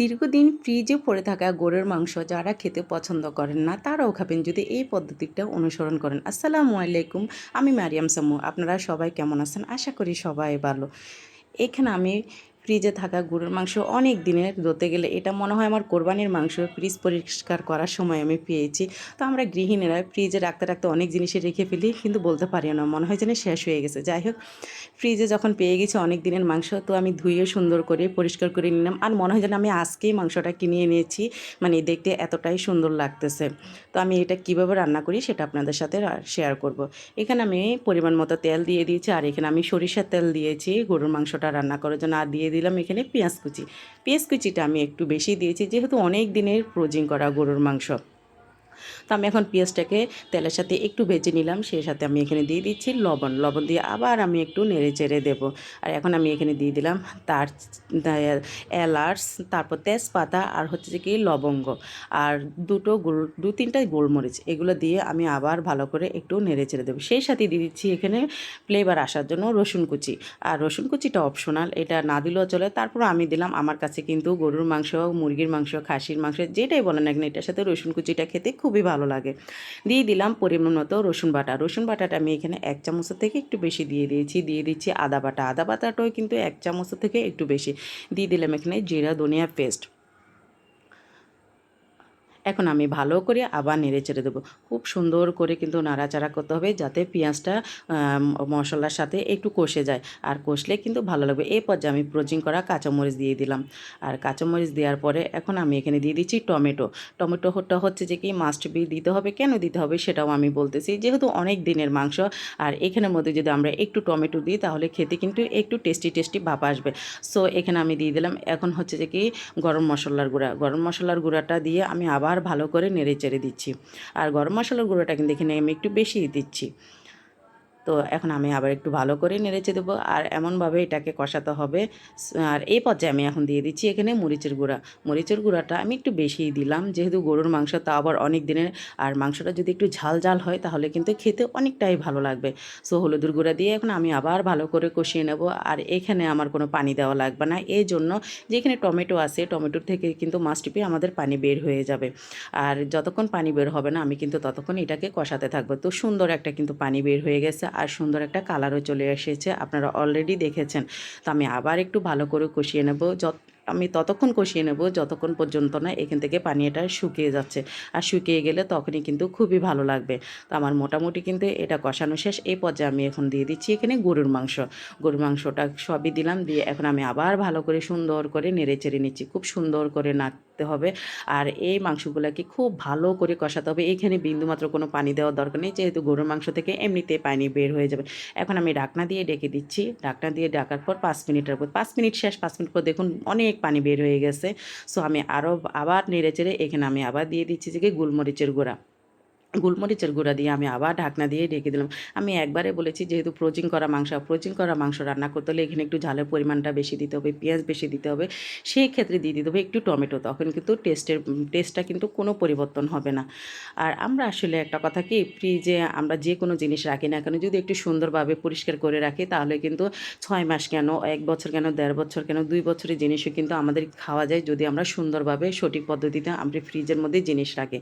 দীর্ঘদিন ফ্রিজে পড়ে থাকা গরুর মাংস যারা খেতে পছন্দ করেন না, তারাও খাবেন যদি এই পদ্ধতিটা অনুসরণ করেন। আসসালামু আলাইকুম, আমি মারিয়াম সামু। আপনারা সবাই কেমন আছেন? আশা করি সবাই ভালো। এখানে আমি ফ্রিজে থাকা গরুর মাংস অনেক দিনের ধরতে গেলে এটা মনে হয় আমার কোরবানির মাংস ফ্রিজ পরিষ্কার করার সময় আমি পেয়েছি। তো আমরা গৃহিণীরা ফ্রিজে রাখতে রাখতে অনেক জিনিসে রেখে ফেলি, কিন্তু বলতে পারি না, মনে হয় যেন শেষ হয়ে গেছে। যাই হোক, ফ্রিজে যখন পেয়ে গেছি অনেক দিনের মাংস, তো আমি ধুয়ে সুন্দর করে পরিষ্কার করে নিলাম। আর মনে হয় যেন আমি আজকেই মাংসটা কিনে এনেছি মানে দেখতে এতটাই সুন্দর লাগতেছে। তো আমি এটা কীভাবে রান্না করি সেটা আপনাদের সাথে শেয়ার করব। এখানে আমি পরিমাণ মতো তেল দিয়ে দিয়েছি, আর এখানে আমি সরিষার তেল দিয়েছি গরুর মাংসটা রান্না করার জন্য। আর দিয়ে দিলাম এখানে পেঁয়াজ কুচি। পেঁয়াজ কুচিটা আমি একটু বেশি দিয়েছি, যেহেতু অনেক দিনের ফ্রোজিং করা গরুর মাংস। তো আমি এখন পেঁয়াজটাকে তেলের সাথে একটু ভেজে নিলাম, সেই সাথে আমি এখানে দিয়ে দিচ্ছি লবণ। লবণ দিয়ে আবার আমি একটু নেড়ে চেড়ে দেবো। আর এখন আমি এখানে দিয়ে দিলাম তার এলাচ, তারপর তেজপাতা আর হচ্ছে কি লবঙ্গ। আর দুটো গোল, দু তিনটা গোলমরিচ, এগুলো দিয়ে আমি আবার ভালো করে একটু নেড়ে চেড়ে দেবো। সেই সাথে দিয়ে দিচ্ছি এখানে ফ্লেভার আসার জন্য রসুন কুচি। আর রসুন কুচিটা অপশনাল এটা না দিলেও চলে। তারপর আমি দিলাম আমার কাছে কিন্তু গরুর মাংস, মুরগির মাংস, খাসির মাংস, যেটাই বলেন না এটার সাথে রসুন কুচিটা খেতে খুবই ভালো লাগে। দিয়ে দিলাম পরিমাণ মতো রসুন বাটা। রসুন বাটাটা আমি এখানে এক চামচের থেকে একটু বেশি দিয়ে দিয়েছি। দিয়ে দিচ্ছি আদা বাটা। আদা বাটাটাও কিন্তু এক চামচের থেকে একটু বেশি। দিয়ে দিলাম এখানে জিরা, ধনিয়া, পেস্ট। এখন আমি ভালো করে আবার নেড়ে চেড়ে দেবো। খুব সুন্দর করে কিন্তু নাড়াচাড়া করতে হবে যাতে পেঁয়াজটা মশলার সাথে একটু কষে যায়। আর কষলে কিন্তু ভালো লাগবে। এই পর্যায়ে আমি প্রোজিং করা কাঁচামরিচ দিয়ে দিলাম। আর কাঁচামরিচ দেওয়ার পরে এখন আমি এখানে দিয়ে দিচ্ছি টমেটো। টমেটোটা হচ্ছে যে কি মাস্ট বি দিতে হবে। কেন দিতে হবে সেটাও আমি বলতেছি। যেহেতু অনেক দিনের মাংস, আর এখানের মধ্যে যদি আমরা একটু টমেটো দিই তাহলে খেতে কিন্তু একটু টেস্টি টেস্টি ভাব আসবে। সো এখানে আমি দিয়ে দিলাম। এখন হচ্ছে যে কি গরম মশলার গুঁড়া। গরম মশলার গুঁড়াটা দিয়ে আমি আবার আবার ভালো করে নেড়ে চেড়ে দিচ্ছি। আর গরম মশলার গুঁড়োটা কিন্তু এখানে আমি একটু বেশি দিচ্ছি। তো এখন আমি আবার একটু ভালো করে নেড়েচে দেবো। আর এমনভাবে এটাকে কষাতে হবে। আর এই পর্যায়ে আমি এখন দিয়ে দিচ্ছি এখানে মরিচের গুঁড়া। মরিচের গুঁড়াটা আমি একটু বেশিই দিলাম। যেহেতু গরুর মাংস তা আবার অনেক দিনের, আর মাংসটা যদি একটু ঝাল ঝাল হয় তাহলে কিন্তু খেতে অনেকটাই ভালো লাগবে। সো হলুদের গুঁড়া দিয়ে এখন আমি আবার ভালো করে কষিয়ে নেব। আর এখানে আমার কোনো পানি দেওয়া লাগবে না। এই জন্য যেখানে টমেটো আছে, টমেটোর থেকে কিন্তু মাছটিপি আমাদের পানি বের হয়ে যাবে। আর যতক্ষণ পানি বের হবে না, আমি কিন্তু ততক্ষণ এটাকে কষাতে থাকব। তো সুন্দর একটা কিন্তু পানি বের হয়ে গেছে। আর সুন্দর একটা কালারও চলে এসেছে, আপনারা অলরেডি দেখেছেন। তো আমি আবার একটু ভালো করে কষিয়ে নেব, যত আমি ততক্ষণ কষিয়ে নেব, যতক্ষণ পর্যন্ত না এখান থেকে পানিটা শুকিয়ে যাচ্ছে। আর শুকিয়ে গেলে তখনই কিন্তু খুবই ভালো লাগবে। তো আমার মোটামুটি কিন্তু এটা কষানো শেষ। এই পর্যায়ে আমি এখন দিয়ে দিচ্ছি এখানে গরুর মাংস। গরুর মাংসটা সবই দিলাম, দিয়ে এখন আমি আবার ভালো করে সুন্দর করে নেড়ে চেড়ে নিচ্ছি। খুব সুন্দর করে নাড়তে হবে। আর এই মাংসগুলোকে খুব ভালো করে কষাতে হবে। এইখানে বিন্দুমাত্র কোনো পানি দেওয়ার দরকার নেই, যেহেতু গরুর মাংস থেকে এমনিতে পানি বের হয়ে যাবে। এখন আমি ডাকনা দিয়ে ডেকে দিচ্ছি। ডাকনা দিয়ে ডাকার পর পাঁচ মিনিটের পর, পাঁচ মিনিট শেষ, পাঁচ মিনিট পর দেখুন অনেক অনেক পানি বের হয়ে গেছে। সো আমি আরও আবার নেড়ে চেড়ে এখানে আমি আবার দিয়ে দিচ্ছি যে গোলমরিচের গুঁড়া। গোলমরিচের গুঁড়া দিয়ে আমি আবার ঢাকনা দিয়ে ঢেকে দিলাম। আমি একবারে বলেছি যেহেতু প্রোজিং করা মাংস প্রোজিং করা মাংস রান্না করতে হলে এখানে একটু ঝালের পরিমাণটা বেশি দিতে হবে, পেঁয়াজ বেশি দিতে হবে, সেই ক্ষেত্রে দিয়ে দিতে হবে একটু টমেটো। তখন কিন্তু টেস্টের টেস্টটা কিন্তু কোনো পরিবর্তন হবে না। আর আমরা আসলে একটা কথা কি, ফ্রিজে আমরা যে কোনো জিনিস রাখি না কেন, যদি একটু সুন্দরভাবে পরিষ্কার করে রাখি, তাহলে কিন্তু ছয় মাস কেন, এক বছর কেন, দেড় বছর কেন, দুই বছরের জিনিসও কিন্তু আমাদের খাওয়া যায় যদি আমরা সুন্দরভাবে সঠিক পদ্ধতিতে আমরা ফ্রিজের মধ্যে জিনিস রাখি।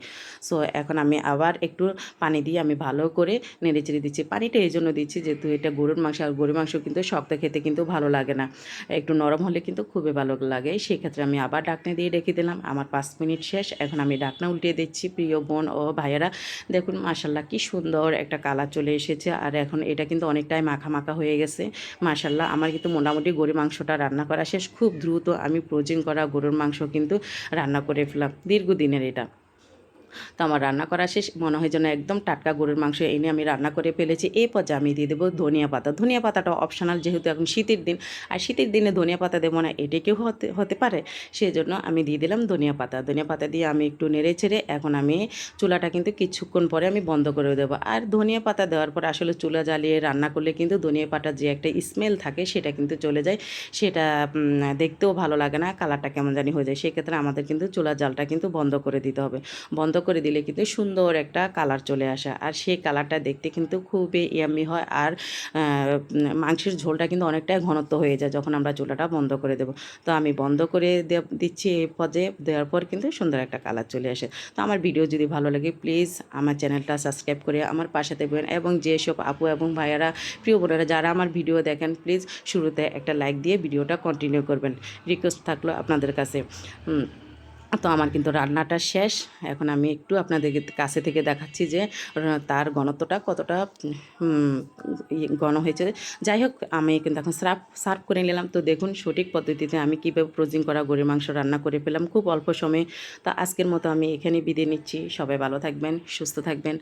সো এখন আমি আবার একটু পানি দিয়ে আমি ভালো করে নেড়ে চেড়ে দিচ্ছি। পানিটা এই জন্য দিচ্ছি যেহেতু এটা গরুর মাংস, আর গরুর মাংস কিন্তু শক্ত খেতে কিন্তু ভালো লাগে না। একটু নরম হলে কিন্তু খুবই ভালো লাগে। সেক্ষেত্রে আমি আবার ডাকনা দিয়ে রেখে দিলাম। আমার পাঁচ মিনিট শেষ। এখন আমি ডাকনা উল্টিয়ে দিচ্ছি। প্রিয় বোন ও ভাইয়েরা, দেখুন মাসাল্লাহ কি সুন্দর একটা কালার চলে এসেছে। আর এখন এটা কিন্তু অনেকটাই মাখা মাখা হয়ে গেছে। মাসাল্লাহ আমার কিন্তু মোটামুটি গরুর মাংসটা রান্না করা শেষ। খুব দ্রুত আমি প্রোজিং করা গরুর মাংস কিন্তু রান্না করে ফেলাম দীর্ঘদিনের এটা। তো আমার রান্না করা শেষ। মনে হয় যেন একদম টাটকা গরুর মাংস এনে আমি রান্না করে ফেলেছি। এই পর্যায়ে আমি দিয়ে দেবো ধনিয়া পাতা। ধনিয়া পাতাটা অপশনাল যেহেতু এখন শীতের দিন। আর শীতের দিনে ধনিয়া পাতা দেবো না, এটা কেউ হতে হতে পারে। সেই জন্য আমি দিয়ে দিলাম ধনিয়া পাতা। ধনিয়া পাতা দিয়ে আমি একটু নেড়ে ছেড়ে এখন আমি চুলাটা কিন্তু কিছুক্ষণ পরে আমি বন্ধ করে দেবো। আর ধনিয়া পাতা দেওয়ার পর আসলে চুলা জ্বালিয়ে রান্না করলে কিন্তু ধনিয়া পাতার যে একটা স্মেল থাকে সেটা কিন্তু চলে যায়। সেটা দেখতেও ভালো লাগে না কালারটা কেমন জানি হয়ে যায়। সেক্ষেত্রে আমাদের কিন্তু চুলা জালটা কিন্তু বন্ধ করে দিতে হবে। বন্ধ করে দিলে কিন্তু সুন্দর একটা কালার চলে আসে। আর সেই কালারটা দেখতে কিন্তু খুবই ইয়ামি হয়। আর মাংসের ঝোলটা কিন্তু অনেকটাই ঘনত্ব হয়ে যায় যখন আমরা চুলাটা বন্ধ করে দেবো। তো আমি বন্ধ করে দিচ্ছি এই পর্যায়ে দেওয়ার পর কিন্তু সুন্দর একটা কালার চলে আসে। তো আমার ভিডিও যদি ভালো লাগে প্লিজ আমার চ্যানেলটা সাবস্ক্রাইব করে আমার পাশে থাকবেন। এবং যেসব আপু এবং ভাইয়ারা, প্রিয় বোনেরা, যারা আমার ভিডিও দেখেন প্লিজ শুরুতে একটা লাইক দিয়ে ভিডিওটা কন্টিনিউ করবেন। রিকোয়েস্ট থাকল আপনাদের কাছে। তো আমার কিন্তু রান্নাটা শেষ। এখন আমি একটু আপনাদের কাছে থেকে দেখাচ্ছি যে তার ঘনত্বটা কতটা হুম, ই- ঘন হয়েছে। যাই হোক আমি কিন্তু এখন সার্ভ সার্ভ করে নিলাম। তো দেখুন সঠিক পদ্ধতিতে আমি কীভাবে প্রোজিং করা গরুর মাংস রান্না করে পেলাম। খুব অল্প সময়ে। তা আজকের মতো আমি এখানে বিদায় নিচ্ছি। সবাই ভালো থাকবেন সুস্থ থাকবেন।